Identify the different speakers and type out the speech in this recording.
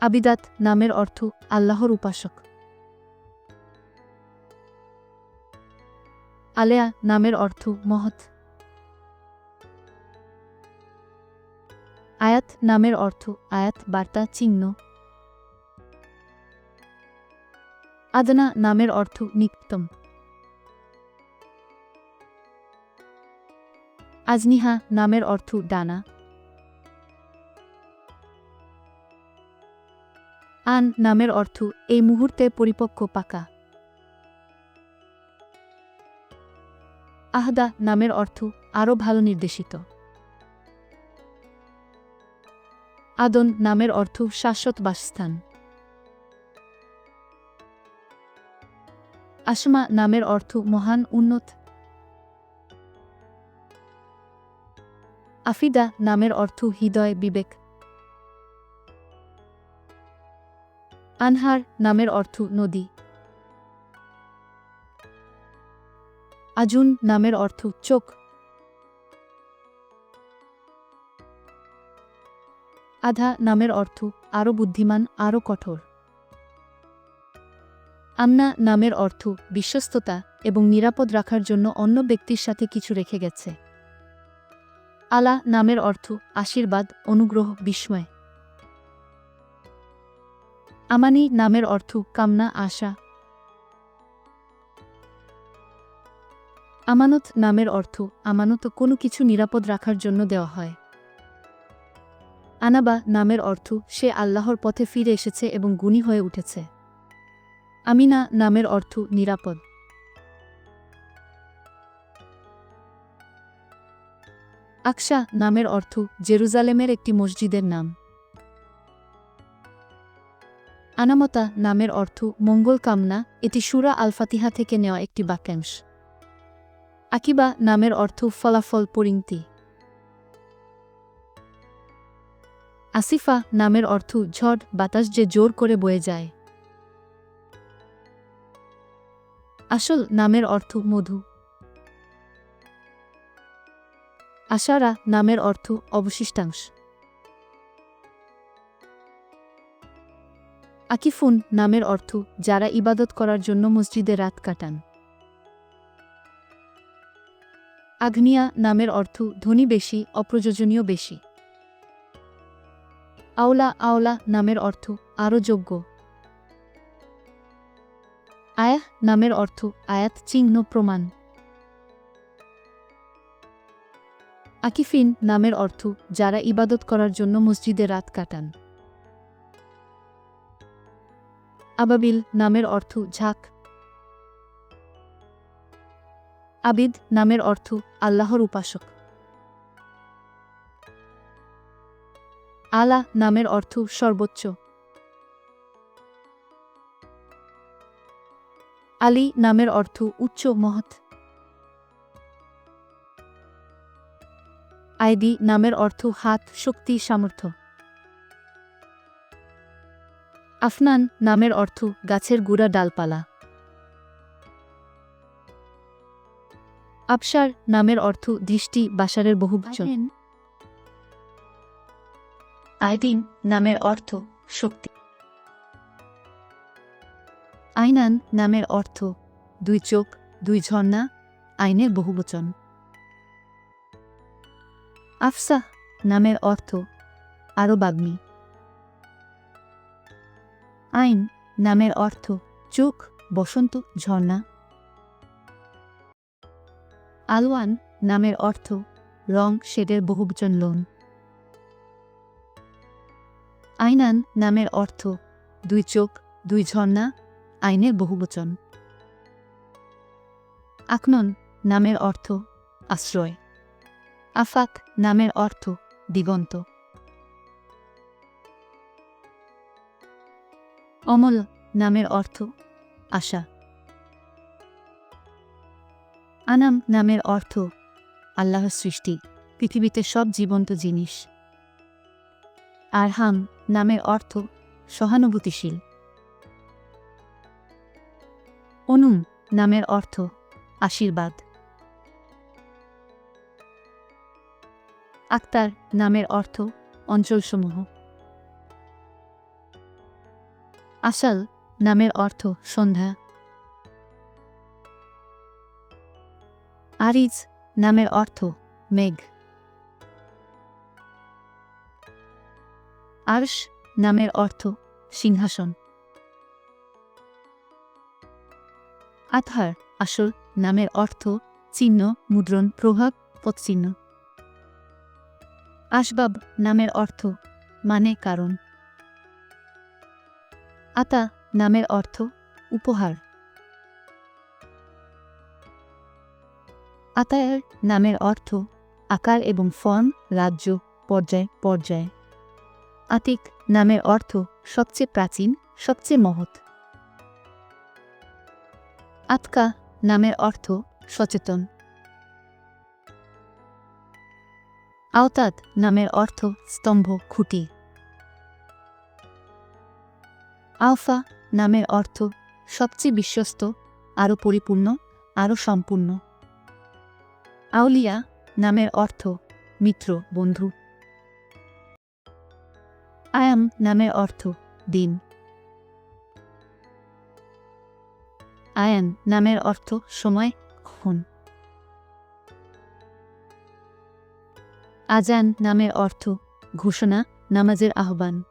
Speaker 1: আবিদাত নামের অর্থ আল্লাহর উপাসক। আলেয়া নামের অর্থ মহৎ। আয়াত নামের অর্থ আয়াত, বার্তা, চিহ্ন। আদনা নামের অর্থ নিকটম আজনিহা নামের অর্থ ডানা। আন নামের অর্থ এই মুহূর্তে পরিপক্ক পাকা। আহদা নামের অর্থ আরও ভালো নির্দেশিত। আদন নামের অর্থ শাশ্বত বাসস্থান। আসমা নামের অর্থ মহান উন্নত। আফিদা নামের অর্থ হৃদয়, বিবেক। আনহার নামের অর্থ নদী। আজুন নামের অর্থ চোখ। আধা নামের অর্থ আরও বুদ্ধিমান, আরও কঠোর। আন্না নামের অর্থ বিশ্বস্ততা এবং নিরাপদ রাখার জন্য অন্য ব্যক্তির সাথে কিছু রেখে গেছে। আলা নামের অর্থ আশীর্বাদ, অনুগ্রহ, বিস্ময়। আমানি নামের অর্থ কামনা, আশা। আমানত নামের অর্থ আমানত কোনো কিছু নিরাপদ রাখার জন্য দেওয়া হয়। আনাবা নামের অর্থ সে আল্লাহর পথে ফিরে এসেছে এবং গুণী হয়ে উঠেছে। আমিনা নামের অর্থ নিরাপদ। আকশা নামের অর্থ জেরুজালেমের একটি মসজিদের নাম। আনামতা নামের অর্থ মঙ্গল কামনা, এটি সুরা আল ফাতিহা থেকে নেওয়া একটি বাক্যাংশ। আকিবা নামের অর্থ ফলাফল পরিণতি। আসিফা নামের অর্থ ঝড়, বাতাস যে জোর করে বয়ে যায়। আসল নামের অর্থ মধু। আশারা নামের অর্থ অবশিষ্টাংশ। আকিফুন নামের অর্থ, যারা ইবাদত করার জন্য মসজিদে রাত কাটান। আগ্নিয়া নামের অর্থ, ধনী বেশি, অপ্রয়োজনীয় বেশি। আওলা আওলা নামের অর্থ, আরও যোগ্য। আয়াহ নামের অর্থ, আয়াত চিহ্ন, প্রমাণ। আকিফিন নামের অর্থ, যারা ইবাদত করার জন্য মসজিদে রাত কাটান। আবাবিল নামের অর্থ ঝাঁক। আবিদ নামের অর্থ আল্লাহর উপাসক। আলা নামের অর্থ সর্বোচ্চ। আলী নামের অর্থ উচ্চ মহৎ। আইদি নামের অর্থ হাত, শক্তি, সামর্থ্য। আফনান নামের অর্থ গাছের গুড়া ডালপালা। আবসার নামের অর্থ দৃষ্টি বাসারের বহুবচন।
Speaker 2: আইদিন নামের অর্থ শক্তি।
Speaker 1: আইনান নামের অর্থ দুই চোখ দুই ঝর্ণা আইনের বহুবচন। আফসাহ নামের অর্থ আরও বাগ্মী। আইন নামের অর্থ চোখ, বসন্ত, ঝর্ণা। আলওয়ান নামের অর্থ রং, শেডের বহুবচন লোন আইনান নামের অর্থ দুই চোখ, দুই ঝর্ণা, আইনের বহুবচন। আকনন নামের অর্থ আশ্রয়। আফাক নামের অর্থ দিগন্ত। অমল নামের অর্থ আশা। আনাম নামের অর্থ আল্লাহর সৃষ্টি, পৃথিবীতে সব জীবন্ত জিনিস। আরহাম নামের অর্থ সহানুভূতিশীল। অনুম নামের অর্থ আশীর্বাদ। আক্তার নামের অর্থ অঞ্চলসমূহ। আশাল নামের অর্থ সন্ধ্যা। আরিজ নামের অর্থ মেঘ। আর্শ নামের অর্থ সিংহাসন। আথার আসল নামের অর্থ চিহ্ন, মুদ্রণ, প্রভাব পদচিহ্ন আসবাব নামের অর্থ মানে কারণ। আতা নামের অর্থ উপহার। আতায়ার নামের অর্থ আকার এবং ফর্ম, রাজ্য, পর্যায় পর্যায়। আতিক নামের অর্থ সবচেয়ে প্রাচীন, সবচেয়ে মহৎ। আতকা নামের অর্থ সচেতন। আওতাদ নামের অর্থ স্তম্ভ, খুঁটি। আলফা নামের অর্থ সবচেয়ে বিশ্বস্ত, আরও পরিপূর্ণ, আরও সম্পূর্ণ। আউলিয়া নামের অর্থ মিত্র, বন্ধু। আয়াম নামের অর্থ দিন। আয়ান নামের অর্থ সময়, ক্ষণ। আজান নামের অর্থ ঘোষণা, নামাজের আহ্বান।